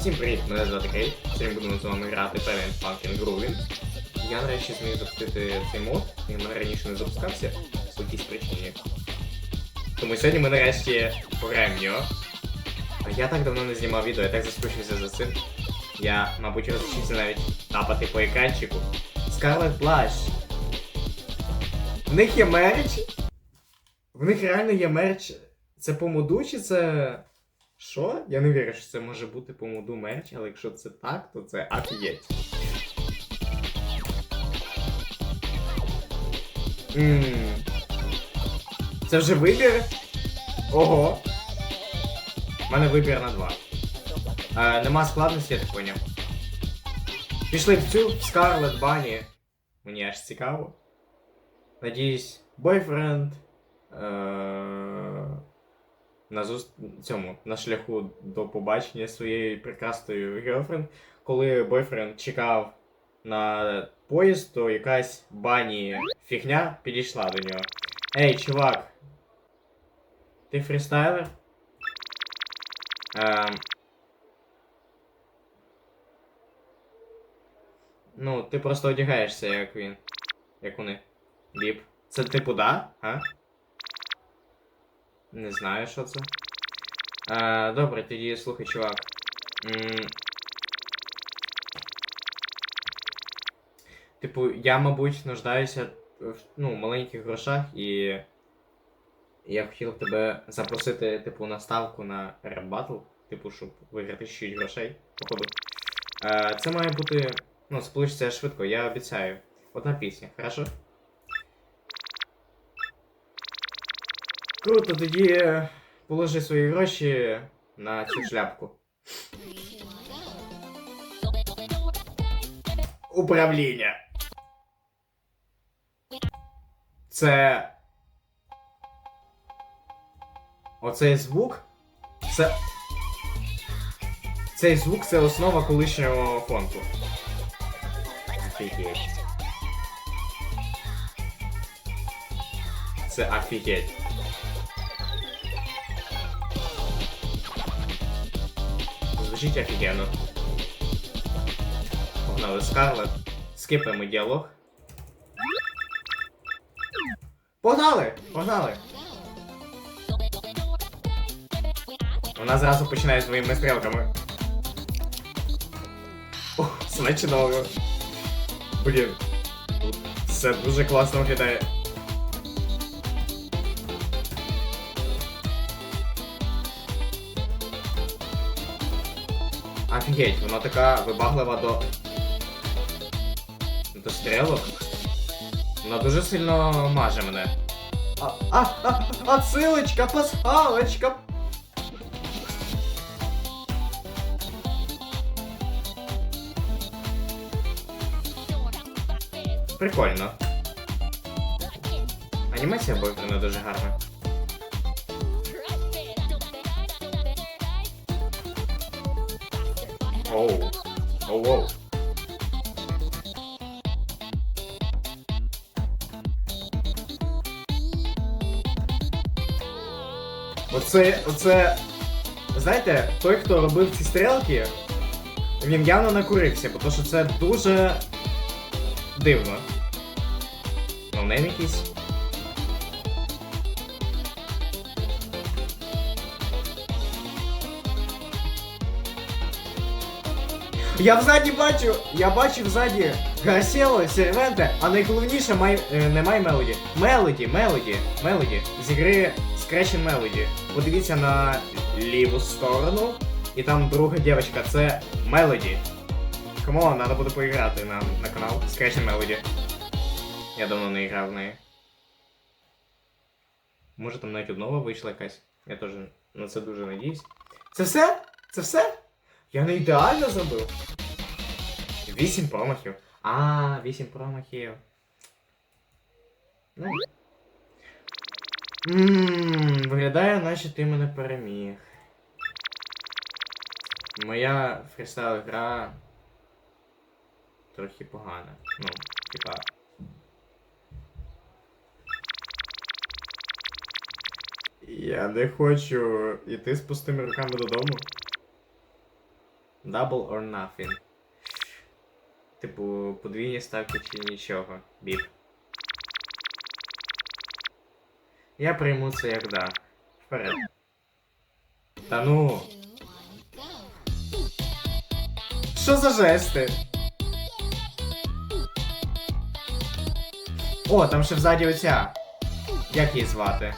Всім привіт, мене звати Кейт. Сьогодні будемо з вами грати певен Pumpkin Grubbin. Я нарешті зміг запустити цей мод, в мене раніше не запускався по якійсь причині. Тому сьогодні ми нарешті пограємо в нього. А я так давно не знімав відео, я так заскучився за цим. Я, мабуть, розучився навіть тапати по екранчику. Scarlet Плащ. В них є мерч. В них реально є мерч. Це по моду чи це. Що? Я не вірю, що це може бути по моду мерч, але якщо це так, то це. Ммм. Це вже вибір. Ого. У мене вибір на два. Е, нема складності, я так поняв. Пішли в цю Scarlet Bunny. Мені аж цікаво. Надіюсь, бойфренд. Е- на зуст... цьому на шляху до побачення своєї прекрасної герфренд. Коли бойфренд чекав на поїзд, то якась бані фігня підійшла до нього. Ей, чувак. Ти фрістайлер? Ем... Ну, ти просто одягаєшся, як він. Як вони. Біп. Це типу да? А? Не знаю, що це. А, добре, тоді слухай, чувак. М, Типу, я, мабуть, нуждаюся в ну, маленьких грошах, і я хотів тебе запросити, типу, на ставку на реп батл, типу, щоб виграти чуть грошей, походу. А, це має бути. Ну, сполучиться швидко, я обіцяю. Одна пісня, хорошо? Круто, тоді положи свої гроші на цю шляпку. Управління. Це. Оцей звук. Це. Цей звук це основа колишнього фонту. Офігеть. Це офігеть. Звучить офігенно. Погнали Скарлет. Скипаємо діалог. Погнали! Погнали! Вона зразу починає своїми стрілками. О, все чудово. Блін. Тут все дуже класно виглядає. Офігеть, вона така вибаглива до. До стрілок. Вона дуже сильно маже мене. А, а, а, отсилочка, пасхалочка. Прикольно. Анімація бойфренда дуже гарна. Оу. Оу, оу. Оце, оце. Знаєте, той, хто робив ці стрілки, він явно накурився, тому що це дуже дивно. Ну, не якийсь. Я взаді бачу, я бачу взаді Гарсіло, Сервенте, а найголовніше май, е, не май Мелоді. Мелоді, Мелоді, Мелоді. З ігри Scratch Melody. Подивіться на ліву сторону. І там друга дівчинка, це Мелоді. Камон, треба буде поіграти на, на канал Scratch Melody. Я давно не грав в неї. Може там навіть однова вийшла якась. Я теж на це дуже надіюсь. Це все? Це все? Я не ідеально зробив. Вісім промахів. А, вісім промахів. Ну. Ммм, виглядає, наче ти мене переміг. Моя фрістайл гра трохи погана. Ну, типа. Я не хочу йти з пустими руками додому. Double or nothing. Типу, подвійні ставки чи нічого. Біп. Я прийму це як да. Вперед. Та ну. Що за жести? О, там ще взаді оця. Як її звати?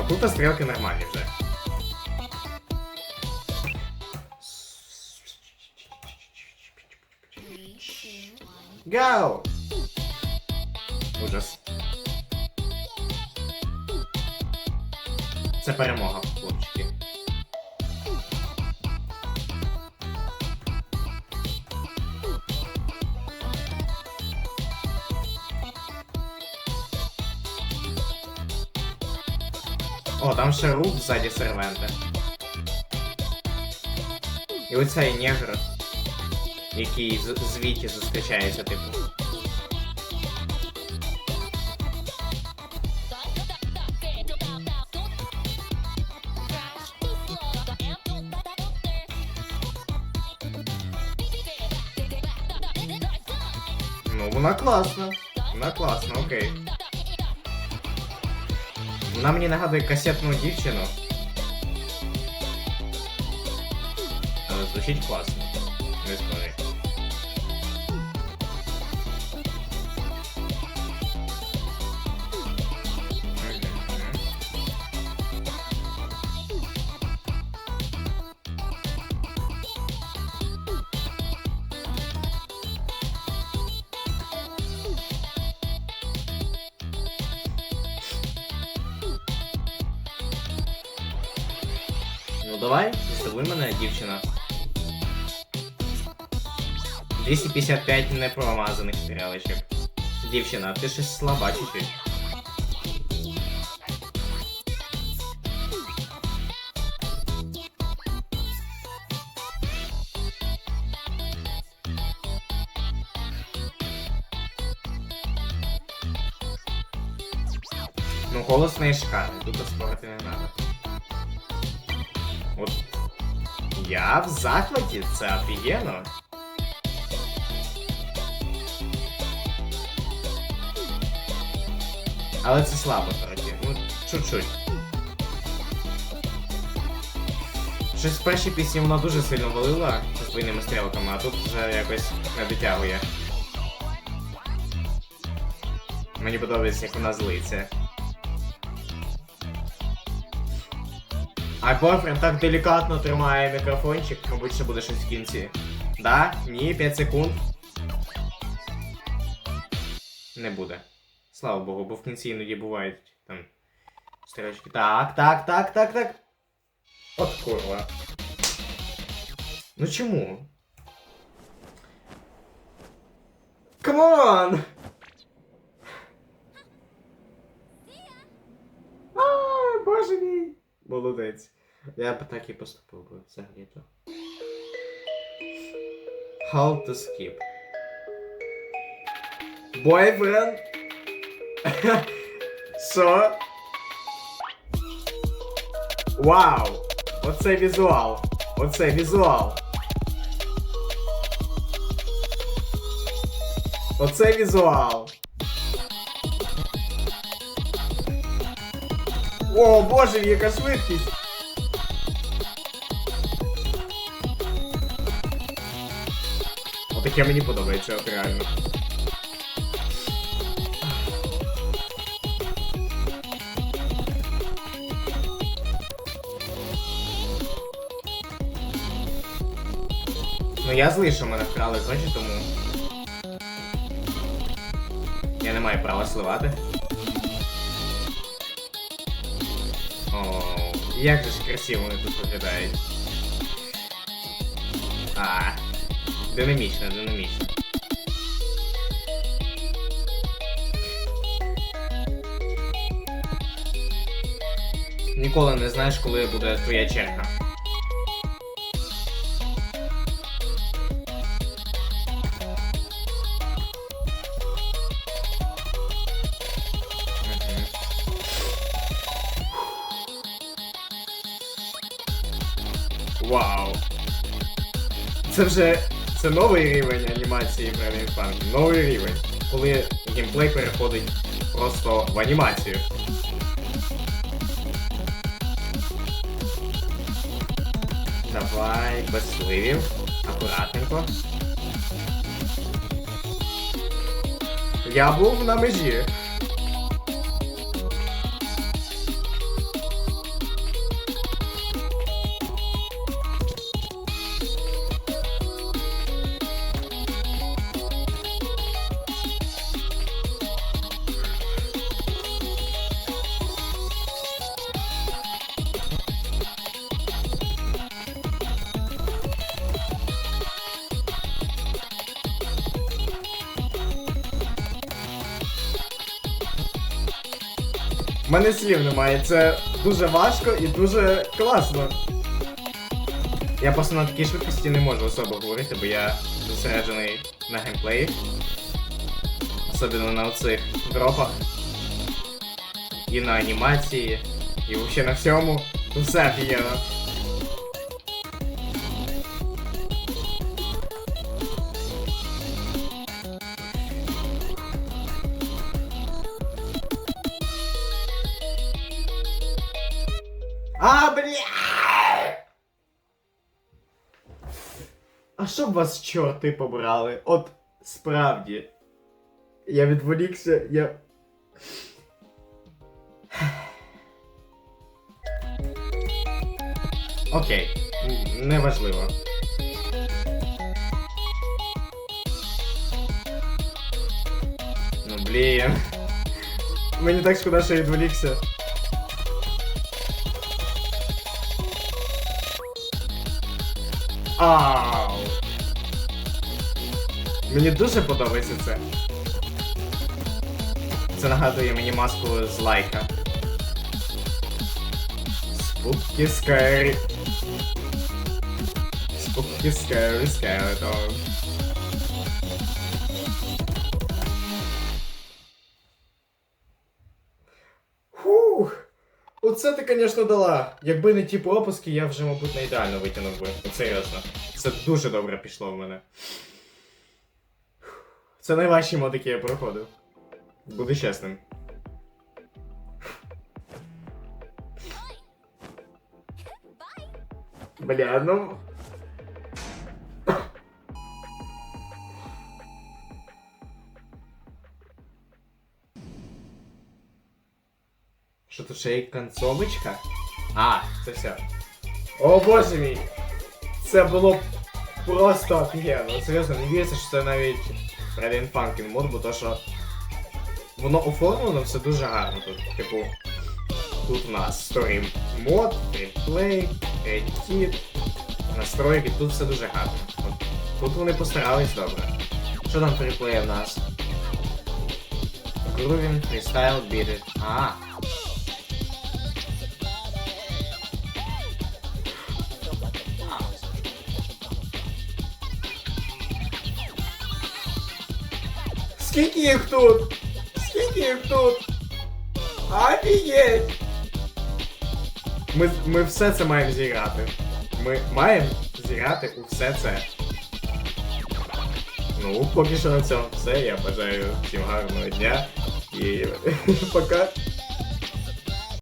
Отут стрілки нормальні вже. Гоу! Ужас. Це перемога, хлопчики. О, там ще рух ззаді сервента. І оцей негр, який з, з Віті зустрічається, типу. Ну, вона класна. Вона класна, окей. Вона мені нагадує касетну дівчину. Звучить класно. Не скажи. Ну давай, здивуй мене, дівчина. 255 непромазаних стрілочок. Дівчина, ти щось слаба чуть-чуть. Ну, голос не шикарний, тут спорити не треба. От. Я в захваті, це офігенно. Але це слабо трохи. Ну, чуть-чуть. Щось в першій пісні вона дуже сильно валила зі своїми стрілками, а тут вже якось не дотягує. Мені подобається, як вона злиться. А Борфрен так делікатно тримає мікрофончик, мабуть, ще буде щось в кінці. Да? Ні, 5 секунд. Не буде. Слава Богу, бо в кінці іноді бувають там стрілочки. Так, так, так, так, так. От курва. Ну чому? Камон! А, боже мій! Молодець. Я б так і поступив би взагалі то. How to skip. Boyfriend? Що? Вау! Оце візуал! Оце візуал! Оце візуал! О, боже, яка швидкість! Отаке мені подобається, от реально. Ну я злий, що мене вкрали гроші, тому. Я не маю права сливати. Як же ж красиво вони тут виглядають. А, динамічно, динамічно. Ніколи не знаєш, коли буде твоя черга. Це вже. Це новий рівень анімації Braving Fun. Новий рівень. Коли геймплей переходить просто в анімацію. Давай, без сливів. Акуратненько. Я був на межі. Мене слів немає. Це дуже важко і дуже класно. Я просто на такій швидкості не можу особо говорити, бо я зосереджений на геймплеї. Особливо на оцих дропах. І на анімації. І взагалі на всьому. Все офігенно. А, бля! А щоб вас чорти побрали? От справді. Я відволікся, я. Окей, неважливо. Ну блін. Мені так шкода, що я відволікся. Ау. Мені дуже подобається це. Це нагадує мені маску з лайка. Spooky scary. Spooky scary skeleton. Оце ти, звісно, дала. Якби не ті пропуски, я вже, мабуть, не ідеально витягнув би. Серйозно. Це дуже добре пішло в мене. Це найважчі моди, які я проходив. Буду чесним. Бля, ну. Ще є концовочка? А, це все. О боже мій! Це було просто офігенно. Серйозно, не віриться, що це навіть Raven Funkin мод, бо то що воно оформлено все дуже гарно тут. Типу, тут у нас story мод, фріплей, редкіт, настройки, тут все дуже гарно. От, тут вони постарались добре. Що там фріплеє в нас? Grooving, freestyle, beat it. А, Скільки їх тут? Скільки їх тут? Офігеть! Ми, ми все це маємо зіграти. Ми маємо зіграти у все це. Ну, поки що на цьому все. Я бажаю всім гарного дня і пока.